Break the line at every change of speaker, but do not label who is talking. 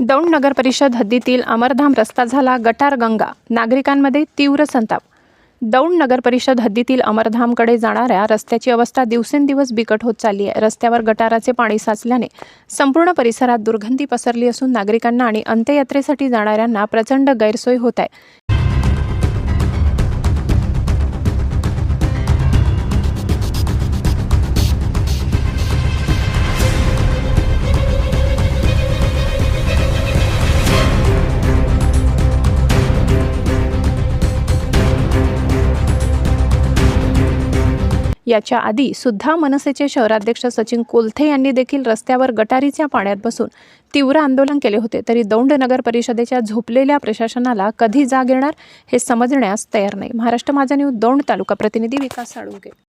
दौंड नगर परिषद हद्दीतील अमरधाम रस्ता झाला गटार गंगा. नागरिकांमध्ये तीव्र संताप. दौंड नगर परिषद हद्दीतील अमरधामकडे जाणाऱ्या रस्त्याची अवस्था दिवसेंदिवस बिकट होत चालली आहे. रस्त्यावर गटाराचे पाणी साचल्याने संपूर्ण परिसरात दुर्गंधी पसरली असून नागरिकांना आणि अंत्ययात्रेसाठी जाणाऱ्यांना प्रचंड गैरसोय होत आहे. याच्या आधी सुद्धा मनसेचे शहराध्यक्ष सचिन कोलथे यांनी देखील रस्त्यावर गटारीच्या पाण्यात बसून तीव्र आंदोलन केले होते. तरी दौंड नगर परिषदेच्या झोपलेल्या प्रशासनाला कधी जाग येणार हे समजण्यास तयार नाही. महाराष्ट्र माझा न्यूज दौंड तालुका प्रतिनिधी विकास साळुंके